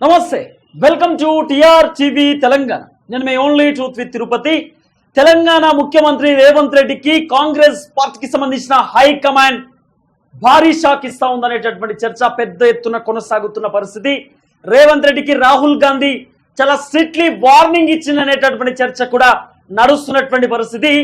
నమస్తే welcome to TR TV Telangana. నేను మీ only truth with Tirupati. Telangana ముఖ్యమంత్రి రేవంత్ రెడ్డికి కాంగ్రెస్ పార్టీకి సంబంధించిన హైకమాండ్ భారీ షాక్ ఇస్తా ఉందనేటటువంటి చర్చ పెద్ద ఎత్తున కొనసాగుతున్న పరిస్థితి. రేవంత్ రెడ్డికి రాహుల్ గాంధీ చాలా స్ట్రిక్ట్లీ వార్నింగ్ ఇచ్చిందనేటటువంటి చర్చ కూడా నడుస్తున్నటువంటి పరిస్థితి.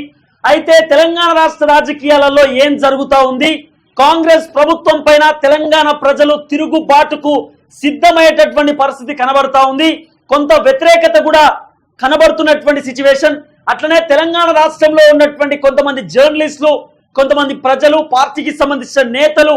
అయితే తెలంగాణ రాష్ట్ర రాజకీయాలలో ఏం జరుగుతా ఉంది? కాంగ్రెస్ ప్రభుత్వం పైన తెలంగాణ ప్రజలు తిరుగుబాటుకు సిద్ధమయ్యేటటువంటి పరిస్థితి కనబడతా ఉంది. కొంత వ్యతిరేకత కూడా కనబడుతున్నటువంటి సిచ్యువేషన్ అట్లనే తెలంగాణ రాష్ట్రంలో ఉన్నటువంటి కొంతమంది జర్నలిస్టులు కొంతమంది ప్రజలు పార్టీకి సంబంధించిన నేతలు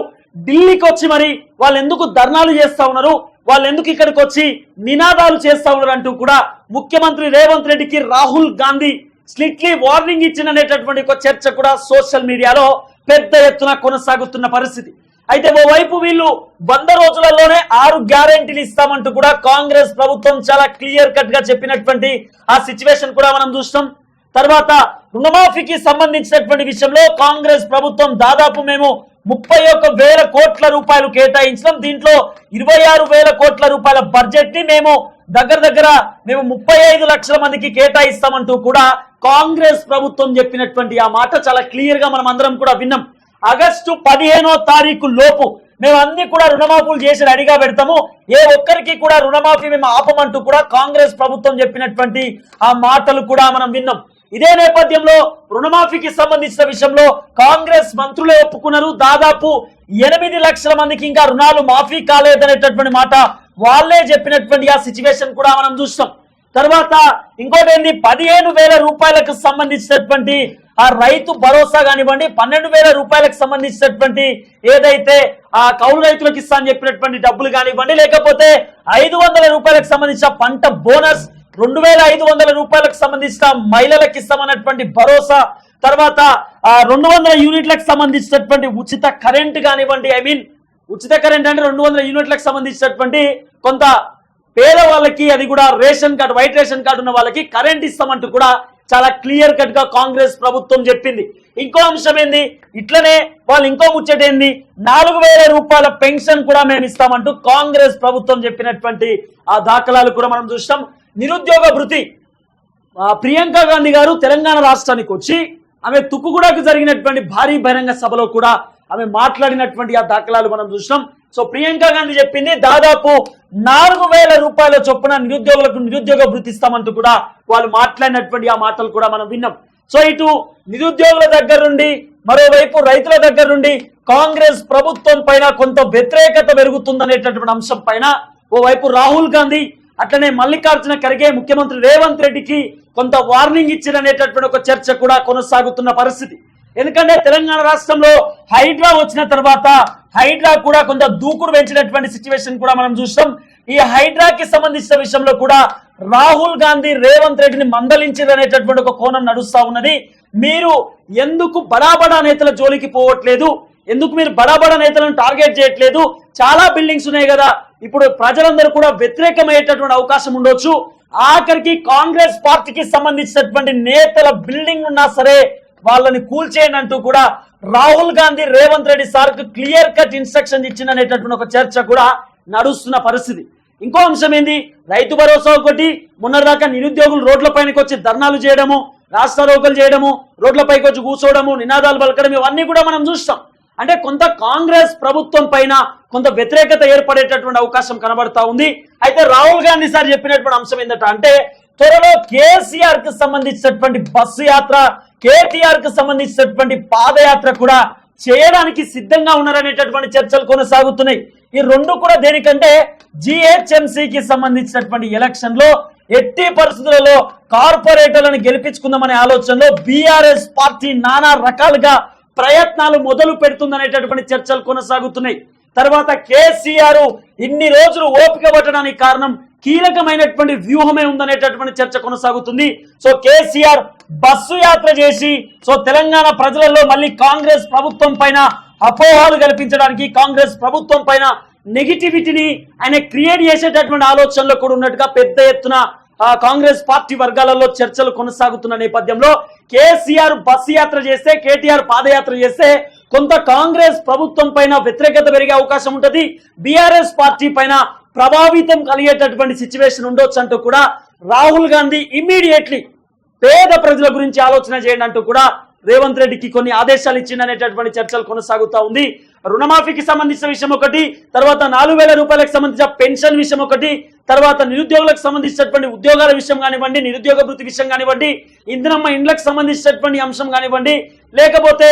ఢిల్లీకి వచ్చి మరి వాళ్ళు ఎందుకు ధర్నాలు చేస్తా ఉన్నారు? వాళ్ళు ఎందుకు ఇక్కడికి వచ్చి నినాదాలు చేస్తా ఉన్నారు అంటూ కూడా ముఖ్యమంత్రి రేవంత్ రెడ్డికి రాహుల్ గాంధీ స్లిట్లీ వార్నింగ్ ఇచ్చిననేటటువంటి ఒక చర్చ కూడా సోషల్ మీడియాలో పెద్ద ఎత్తున కొనసాగుతున్న పరిస్థితి. అయితే ఓవైపు వీళ్ళు వంద రోజులలోనే ఆరు గ్యారెంటీలు ఇస్తామంటూ కూడా కాంగ్రెస్ ప్రభుత్వం చాలా క్లియర్ కట్గా చెప్పినటువంటి ఆ సిచ్యువేషన్ కూడా మనం చూస్తాం. తర్వాత రుణమాఫీకి సంబంధించినటువంటి విషయంలో కాంగ్రెస్ ప్రభుత్వం దాదాపు మేము ముప్పై ఒక్క వేల కోట్ల రూపాయలు కేటాయించడం దీంట్లో ఇరవై ఆరు వేల కోట్ల రూపాయల బడ్జెట్ని మేము దగ్గర దగ్గర మేము ముప్పై ఐదు లక్షల మందికి కేటాయిస్తామంటూ కూడా కాంగ్రెస్ ప్రభుత్వం చెప్పినటువంటి ఆ మాట చాలా క్లియర్గా మనం అందరం కూడా విన్నాం. ఆగస్టు పదిహేనో తారీఖు లోపు మేము అన్ని కూడా రుణమాఫీలు చేసి రెడీగా పెడతాము. ఏ ఒక్కరికి కూడా రుణమాఫీ మేము ఆపమంటూ కూడా కాంగ్రెస్ ప్రభుత్వం చెప్పినటువంటి ఆ మాటలు కూడా మనం విన్నాం. ఇదే నేపథ్యంలో రుణమాఫీకి సంబంధించిన విషయంలో కాంగ్రెస్ మంత్రులే ఒప్పుకున్నారు. దాదాపు ఎనిమిది లక్షల మందికి ఇంకా రుణాలు మాఫీ కాలేదనేటటువంటి మాట వాళ్ళే చెప్పినటువంటి ఆ సిచ్యువేషన్ కూడా మనం చూస్తాం తర్వాత ఇంకోటి ఏంది పదిహేను వేల రూపాయలకు సంబంధించినటువంటి ఆ రైతు భరోసా కానివ్వండి పన్నెండు వేల రూపాయలకు సంబంధించినటువంటి ఏదైతే ఆ కౌలు రైతులకు ఇస్తా అని చెప్పినటువంటి డబ్బులు కానివ్వండి లేకపోతే ఐదు వందల రూపాయలకు సంబంధించిన పంట బోనస్ రెండు వేల ఐదు వందల రూపాయలకు సంబంధించిన మహిళలకు ఇస్తామన్నటువంటి భరోసా తర్వాత ఆ రెండు వందల యూనిట్లకు సంబంధించినటువంటి ఉచిత కరెంట్ కానివ్వండి ఐ మీన్ ఉచిత కరెంట్ అంటే రెండు వందల యూనిట్లకు సంబంధించినటువంటి కొంత పేదవాళ్ళకి అది కూడా ration card white ration card ఉన్న వాళ్ళకి కరెంట్ ఇస్తామంటూ కూడా చాలా క్లియర్ కట్గా కాంగ్రెస్ ప్రభుత్వం చెప్పింది. ఇంకో అంశం ఏంది? ఇట్లనే వాళ్ళు ఇంకో ముచ్చట ఏంది? నాలుగు వేల రూపాయల పెన్షన్ కూడా మేము ఇస్తామంటూ కాంగ్రెస్ ప్రభుత్వం చెప్పినటువంటి ఆ దాఖలాలు కూడా మనం చూస్తాం నిరుద్యోగ భృతి. ప్రియాంక గాంధీ గారు తెలంగాణ రాష్ట్రానికి వచ్చి ఆమె తుక్కుగూడకు జరిగినటువంటి భారీ బహిరంగ సభలో కూడా ఆమె మాట్లాడినటువంటి ఆ దాఖలాలు మనం చూసినాం. సో ప్రియాంక గాంధీ చెప్పింది దాదాపు నాలుగు వేల రూపాయల చొప్పున నిరుద్యోగులకు నిరుద్యోగ వృత్తిస్తామంటూ కూడా వాళ్ళు మాట్లాడినటువంటి ఆ మాటలు కూడా మనం విన్నాం. సో ఇటు నిరుద్యోగుల దగ్గర నుండి మరోవైపు రైతుల దగ్గర నుండి కాంగ్రెస్ ప్రభుత్వం పైన కొంత వ్యతిరేకత పెరుగుతుందనేటటువంటి అంశం పైన ఓవైపు రాహుల్ గాంధీ అట్లనే మల్లికార్జున ఖర్గే ముఖ్యమంత్రి రేవంత్ రెడ్డికి కొంత వార్నింగ్ ఇచ్చిననేటటువంటి ఒక చర్చ కూడా కొనసాగుతున్న పరిస్థితి. ఎందుకంటే తెలంగాణ రాష్ట్రంలో హైడ్రా వచ్చిన తర్వాత హైడ్రా కూడా కొంత దూకుడు పెంచినటువంటి సిచ్యువేషన్ కూడా మనం చూస్తాం ఈ హైడ్రాకి సంబంధించిన విషయంలో కూడా రాహుల్ గాంధీ రేవంత్ రెడ్డిని మందలించారనేటటువంటి ఒక కోణం నడుస్తా ఉన్నది. మీరు ఎందుకు బడాబడా నేతల జోలికి పోవట్లేదు? ఎందుకు మీరు బడాబడా నేతలను టార్గెట్ చేయట్లేదు? చాలా బిల్డింగ్స్ ఉన్నాయి కదా. ఇప్పుడు ప్రజలందరూ కూడా వ్యతిరేకమయ్యేటటువంటి అవకాశం ఉండొచ్చు. ఆఖరికి కాంగ్రెస్ పార్టీకి సంబంధించినటువంటి నేతల బిల్డింగ్ ఉన్నా సరే వాళ్ళని కూల్చేయండి అంటూ కూడా రాహుల్ గాంధీ రేవంత్ రెడ్డి సార్కు క్లియర్ కట్ ఇన్స్ట్రక్షన్ ఇచ్చిందనేటటువంటి ఒక చర్చ కూడా నడుస్తున్న పరిస్థితి. ఇంకో అంశం ఏంది? రైతు భరోసా ఒకటి మొన్నటిదాకా నిరుద్యోగులు రోడ్లపైనకి వచ్చి ధర్నాలు చేయడము రాస్తారోకలు చేయడము రోడ్లపైకి వచ్చి కూర్చోవడము నినాదాలు పలకడం ఇవన్నీ కూడా మనం చూస్తాం. అంటే కొంత కాంగ్రెస్ ప్రభుత్వం పైన కొంత వ్యతిరేకత ఏర్పడేటటువంటి అవకాశం కనబడతా ఉంది. అయితే రాహుల్ గాంధీ సార్ చెప్పినటువంటి అంశం ఏంటంటే అంటే త్వరలో కేసీఆర్కి సంబంధించినటువంటి బస్సు యాత్ర కేటీఆర్కి సంబంధించినటువంటి పాదయాత్ర కూడా చేయడానికి సిద్ధంగా ఉన్నారనేటటువంటి చర్చలు కొనసాగుతున్నాయి. ఈ రెండు కూడా దేనికంటే జిహెచ్ఎంసీకి సంబంధించినటువంటి ఎలక్షన్లో ఎట్టి పరిస్థితులలో కార్పొరేటర్లను గెలిపించుకుందామనే ఆలోచనలో బీఆర్ఎస్ పార్టీ నానా రకాలుగా ప్రయత్నాలు మొదలు పెడుతుందనేటటువంటి చర్చలు కొనసాగుతున్నాయి. తర్వాత కేసీఆర్ ఇన్ని రోజులు ఓపిక పట్టడానికి కారణం కీలకమైనటువంటి వ్యూహమే ఉందనేటటువంటి చర్చ కొనసాగుతుంది. సో కేసీఆర్ బస్సు యాత్ర చేసి సో తెలంగాణ ప్రజలలో మళ్ళీ కాంగ్రెస్ ప్రభుత్వం పైన అపోహాలు కల్పించడానికి కాంగ్రెస్ ప్రభుత్వం పైన నెగిటివిటీని ఆయన క్రియేట్ చేసేటటువంటి ఆలోచనలో కూడా ఉన్నట్టుగా పెద్ద ఎత్తున కాంగ్రెస్ పార్టీ వర్గాలలో చర్చలు కొనసాగుతున్న నేపథ్యంలో కేసీఆర్ బస్సు యాత్ర చేస్తే కేటీఆర్ పాదయాత్ర చేస్తే కొంత కాంగ్రెస్ ప్రభుత్వం పైన వ్యతిరేకత పెరిగే అవకాశం ఉంటుంది. బీఆర్ఎస్ పార్టీ పైన ప్రభావితం కలిగేటటువంటి సిచ్యువేషన్ ఉండొచ్చు అంటూ కూడా రాహుల్ గాంధీ ఇమ్మీడియట్లీ పేద ప్రజల గురించి ఆలోచన చేయండి అంటూ కూడా రేవంత్ రెడ్డికి కొన్ని ఆదేశాలు ఇచ్చిందనేటటువంటి చర్చలు కొనసాగుతా ఉంది. రుణమాఫీకి సంబంధించిన విషయం ఒకటి తర్వాత నాలుగు వేల రూపాయలకు సంబంధించిన పెన్షన్ విషయం ఒకటి తర్వాత నిరుద్యోగులకు సంబంధించినటువంటి ఉద్యోగాల విషయం కానివ్వండి నిరుద్యోగ వృత్తి విషయం కానివ్వండి ఇంధనమ్మ ఇండ్లకు సంబంధించినటువంటి అంశం కానివ్వండి లేకపోతే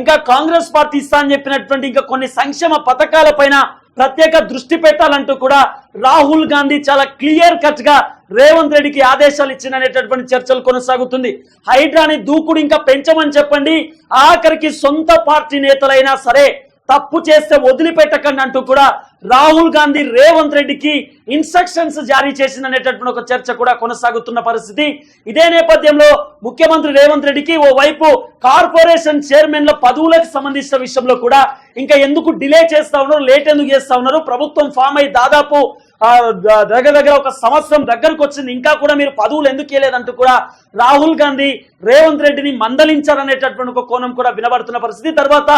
ఇంకా కాంగ్రెస్ పార్టీ ఇస్తా అని చెప్పినటువంటి ఇంకా కొన్ని సంక్షేమ పథకాల పైన ప్రత్యేక దృష్టి పెట్టాలంటూ కూడా రాహుల్ గాంధీ చాలా క్లియర్ కట్గా రేవంత్ రెడ్డికి ఆదేశాలు ఇచ్చిననేటటువంటి చర్చలు కొనసాగుతుంది. హైడ్రాని దూకుడు ఇంకా పెంచమని చెప్పండి. ఆఖరికి సొంత పార్టీ నేతలైనా సరే తప్పు చేస్తే వదిలిపెట్టకండి అంటూ కూడా రాహుల్ గాంధీ రేవంత్ రెడ్డికి ఇన్స్ట్రక్షన్స్ జారీ చేసిందనేటటువంటి ఒక చర్చ కూడా కొనసాగుతున్న పరిస్థితి. ఇదే నేపథ్యంలో ముఖ్యమంత్రి రేవంత్ రెడ్డికి ఓ వైపు కార్పొరేషన్ చైర్మన్ల పదవులకు సంబంధించిన విషయంలో కూడా ఇంకా ఎందుకు డిలే చేస్తా ఉన్నారు లేట్ ఎందుకు చేస్తా ఉన్నారు ప్రభుత్వం ఫామ్ అయి దాదాపు దగ్గర దగ్గర ఒక సంవత్సరం దగ్గరకు వచ్చింది. ఇంకా కూడా మీరు పదవులు ఎందుకు వేయలేదంటూ కూడా రాహుల్ గాంధీ రేవంత్ రెడ్డిని మందలించారనేటటువంటి ఒక కోణం కూడా వినబడుతున్న పరిస్థితి. తర్వాత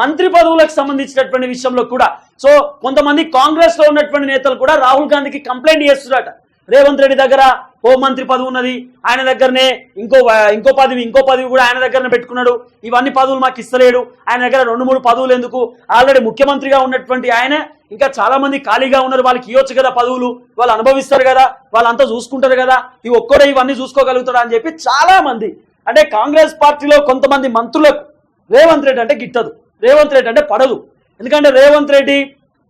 మంత్రి పదవులకు సంబంధించినటువంటి విషయంలో కూడా సో కొంతమంది కాంగ్రెస్లో ఉన్నటువంటి నేతలు కూడా రాహుల్ గాంధీకి కంప్లైంట్ చేస్తున్నారట. రేవంత్ రెడ్డి దగ్గర హోంమంత్రి పదవి ఉన్నది ఆయన దగ్గరనే ఇంకో ఇంకో పదవి ఇంకో పదవి కూడా ఆయన దగ్గరనే పెట్టుకున్నాడు. ఇవన్నీ పదవులు మాకు ఇస్తలేడు. ఆయన దగ్గర రెండు మూడు పదవులు ఎందుకు? ఆల్రెడీ ముఖ్యమంత్రిగా ఉన్నటువంటి ఆయన ఇంకా చాలా మంది ఖాళీగా ఉన్నారు. వాళ్ళకి ఇవ్వచ్చు కదా పదవులు. వాళ్ళు అనుభవిస్తారు కదా. వాళ్ళంతా చూసుకుంటారు కదా. ఈ ఒక్కడే ఇవన్నీ చూసుకోగలుగుతాడు అని చెప్పి చాలా మంది. అంటే కాంగ్రెస్ పార్టీలో కొంతమంది మంత్రులకు రేవంత్ రెడ్డి అంటే గిట్టదు. రేవంత్ రెడ్డి అంటే పడదు. ఎందుకంటే రేవంత్ రెడ్డి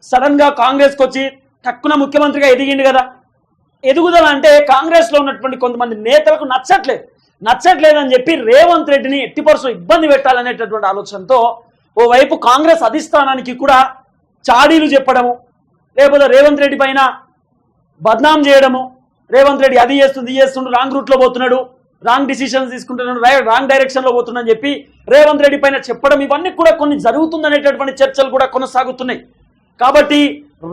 సడన్గా కాంగ్రెస్కి వచ్చి తక్కువ ముఖ్యమంత్రిగా ఎదిగిండు కదా. ఎదుగుదల అంటే కాంగ్రెస్లో ఉన్నటువంటి కొంతమంది నేతలకు నచ్చట్లేదు. నచ్చట్లేదని చెప్పి రేవంత్ రెడ్డిని ఎట్టి పరుసు ఇబ్బంది పెట్టాలనేటటువంటి ఆలోచనతో ఓవైపు కాంగ్రెస్ అధిష్టానానికి కూడా చాడీలు చెప్పడము లేకపోతే రేవంత్ రెడ్డి పైన బద్నాం చేయడము రేవంత్ రెడ్డి అది చేస్తుంది చేస్తుండు రాంగ్ రూట్లో పోతున్నాడు రాంగ్ డిసిషన్స్ తీసుకుంటున్నాడు రై- రాంగ్ డైరెక్షన్లో పోతున్నాడు అని చెప్పి రేవంత్ రెడ్డి పైన చెప్పడం ఇవన్నీ కూడా కొన్ని జరుగుతుందనేటటువంటి చర్చలు కూడా కొనసాగుతున్నాయి. కాబట్టి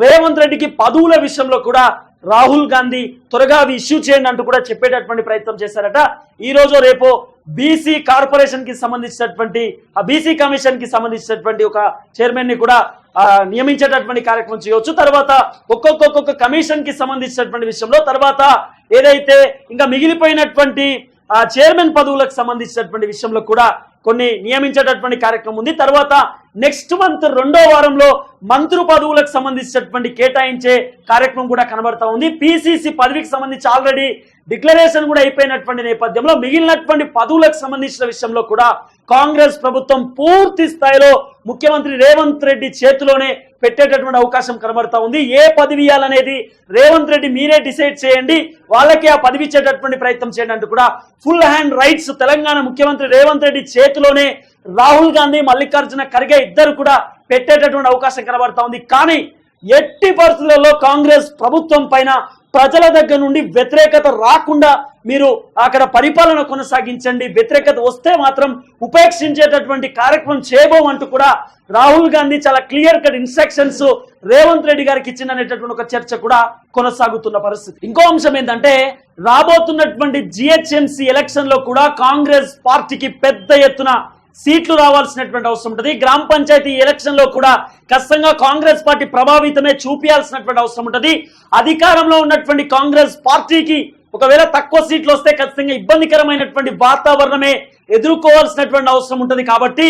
రేవంత్ రెడ్డికి పదవుల విషయంలో కూడా రాహుల్ గాంధీ త్వరగా అవి ఇష్యూ చేయండి అంటూ కూడా చెప్పేటటువంటి ప్రయత్నం చేశారట. ఈ రోజు రేపు బీసీ కార్పొరేషన్కి సంబంధించినటువంటి ఆ బీసీ కమిషన్కి సంబంధించినటువంటి ఒక చైర్మన్ని కూడా నియమించేటటువంటి కార్యక్రమం చేయవచ్చు. తర్వాత ఒక్కొక్క ఒక్కొక్క కమిషన్కి సంబంధించినటువంటి విషయంలో తర్వాత ఏదైతే ఇంకా మిగిలిపోయినటువంటి ఆ చైర్మన్ పదవులకు సంబంధించినటువంటి విషయంలో కూడా కొన్ని నియమించేటటువంటి కార్యక్రమం ఉంది. తర్వాత నెక్స్ట్ మంత్ రెండో వారంలో మంత్రి పదవులకు సంబంధించినటువంటి కేటాయించే కార్యక్రమం కూడా కనబడతా ఉంది. పిసిసి పదవికి సంబంధించి ఆల్రెడీ డిక్లరేషన్ కూడా అయిపోయినటువంటి నేపథ్యంలో మిగిలినటువంటి పదవులకు సంబంధించిన విషయంలో కూడా కాంగ్రెస్ ప్రభుత్వం పూర్తి స్థాయిలో ముఖ్యమంత్రి రేవంత్ రెడ్డి చేతిలోనే పెట్టేటటువంటి అవకాశం కనబడతా ఉంది. ఏ పదవి ఇవ్వాలనేది రేవంత్ రెడ్డి మీరే డిసైడ్ చేయండి. వాళ్ళకి ఆ పదవి ఇచ్చేటటువంటి ప్రయత్నం చేయండి అంటూ కూడా ఫుల్ హ్యాండ్ రైట్స్ తెలంగాణ ముఖ్యమంత్రి రేవంత్ రెడ్డి చేతిలోనే రాహుల్ గాంధీ మల్లికార్జున ఖర్గే ఇద్దరు కూడా పెట్టేటటువంటి అవకాశం కనబడతా ఉంది. కానీ ఎట్టి పరిస్థితులలో కాంగ్రెస్ ప్రభుత్వం పైన ప్రజల దగ్గర నుండి వ్యతిరేకత రాకుండా మీరు అక్కడ పరిపాలన కొనసాగించండి. వ్యతిరేకత వస్తే మాత్రం ఉపేక్షించేటటువంటి కార్యక్రమం చేయబోమంటూ కూడా రాహుల్ గాంధీ చాలా clear cut instructions Revanth Reddy గారికి ఇచ్చిందనేటటువంటి ఒక చర్చ కూడా కొనసాగుతున్న పరిస్థితి. ఇంకో అంశం ఏంటంటే రాబోతున్నటువంటి జిహెచ్ఎంసీ ఎలక్షన్లో కూడా కాంగ్రెస్ పార్టీకి పెద్ద ఎత్తున సీట్లు రావాల్సినటువంటి అవసరం ఉంటుంది. గ్రామ పంచాయతీ ఎలక్షన్లో కూడా ఖచ్చితంగా కాంగ్రెస్ పార్టీ ప్రభావితమే చూపించాల్సినటువంటి అవసరం ఉంటుంది. అధికారంలో ఉన్నటువంటి కాంగ్రెస్ పార్టీకి ఒకవేళ తక్కువ సీట్లు వస్తే ఖచ్చితంగా ఇబ్బందికరమైనటువంటి వాతావరణమే ఎదుర్కోవాల్సినటువంటి అవసరం ఉంటుంది. కాబట్టి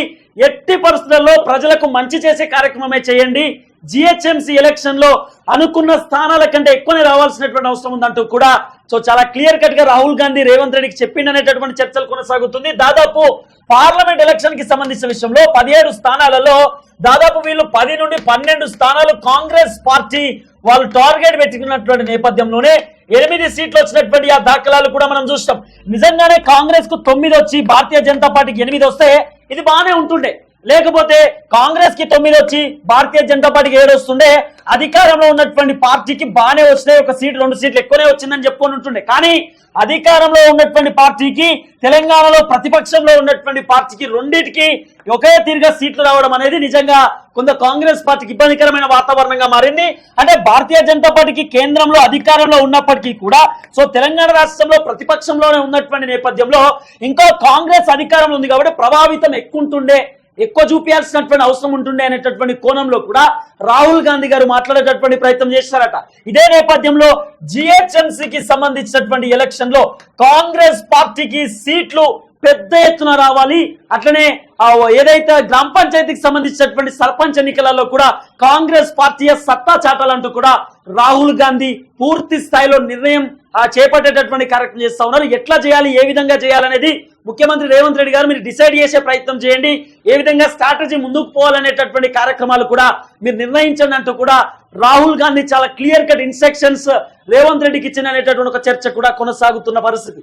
ఎట్టి పరిస్థితుల్లో ప్రజలకు మంచి చేసే కార్యక్రమమే చేయండి. జిహెచ్ఎంసీ ఎలక్షన్లో అనుకున్న స్థానాల కంటే ఎక్కువనే రావాల్సినటువంటి అవసరం ఉందంటూ కూడా సో చాలా క్లియర్ కట్గా రాహుల్ గాంధీ రేవంత్ రెడ్డికి చెప్పిండనేటటువంటి చర్చలు కొనసాగుతుంది. దాదాపు పార్లమెంట్ ఎలక్షన్కి సంబంధించిన విషయంలో పదిహేడు స్థానాలలో దాదాపు వీళ్ళు పది నుండి పన్నెండు స్థానాలు కాంగ్రెస్ పార్టీ వాళ్ళు టార్గెట్ పెట్టుకున్నటువంటి నేపథ్యంలోనే ఎనిమిది సీట్లు వచ్చినటువంటి ఆ దాఖలాలు కూడా మనం చూస్తాం నిజంగానే కాంగ్రెస్కు తొమ్మిది వచ్చి భారతీయ జనతా పార్టీకి ఎనిమిది వస్తే ఇది బాగానే ఉంటుండే. లేకపోతే కాంగ్రెస్కి తొమ్మిది వచ్చి భారతీయ జనతా పార్టీకి ఏడు వస్తుండే అధికారంలో ఉన్నటువంటి పార్టీకి బాగానే వచ్చినాయి ఒక సీట్ రెండు సీట్లు ఎక్కువనే వచ్చిందని చెప్పుకొని ఉంటుండే. కానీ అధికారంలో ఉన్నటువంటి పార్టీకి తెలంగాణలో ప్రతిపక్షంలో ఉన్నటువంటి పార్టీకి రెండింటికి ఒకే తీరుగా సీట్లు రావడం అనేది నిజంగా కొంత కాంగ్రెస్ పార్టీకి ఇబ్బందికరమైన వాతావరణంగా మారింది. అంటే భారతీయ జనతా పార్టీకి కేంద్రంలో అధికారంలో ఉన్నప్పటికీ కూడా సో తెలంగాణ రాష్ట్రంలో ప్రతిపక్షంలోనే ఉన్నటువంటి నేపథ్యంలో ఇంకా కాంగ్రెస్ అధికారంలో ఉంది కాబట్టి ప్రభావితం ఎక్కువ ఉంటుండే. ఎక్కువ చూపించాల్సినటువంటి అవసరం ఉంటుండే అనేటటువంటి కోణంలో కూడా రాహుల్ గాంధీ గారు మాట్లాడేటటువంటి ప్రయత్నం చేశారట. ఇదే నేపథ్యంలో జిహెచ్ఎంసీకి సంబంధించినటువంటి ఎలక్షన్లో కాంగ్రెస్ పార్టీకి సీట్లు పెద్ద ఎత్తున రావాలి. అట్లనే ఏదైతే గ్రామ పంచాయతీకి సంబంధించినటువంటి సర్పంచ్ ఎన్నికలలో కూడా కాంగ్రెస్ పార్టీ సత్తా చాటాలంటూ కూడా రాహుల్ గాంధీ పూర్తి స్థాయిలో నిర్ణయం ఆ, చేపట్టేటటువంటి కార్యక్రమం చేస్తా ఉన్నారు. ఎట్లా చేయాలి ఏ విధంగా చేయాలనేది ముఖ్యమంత్రి రేవంత్ రెడ్డి గారు మీరు డిసైడ్ చేసే ప్రయత్నం చేయండి. ఏ విధంగా స్ట్రాటజీ ముందుకు పోవాలనేటటువంటి కార్యక్రమాలు కూడా మీరు నిర్ణయించండి అంటూ కూడా రాహుల్ గాంధీ చాలా క్లియర్ కట్ ఇన్స్ట్రక్షన్స్ రేవంత్ రెడ్డికి ఇచ్చిన అనేటటువంటి ఒక చర్చ కూడా కొనసాగుతున్న పరిస్థితి.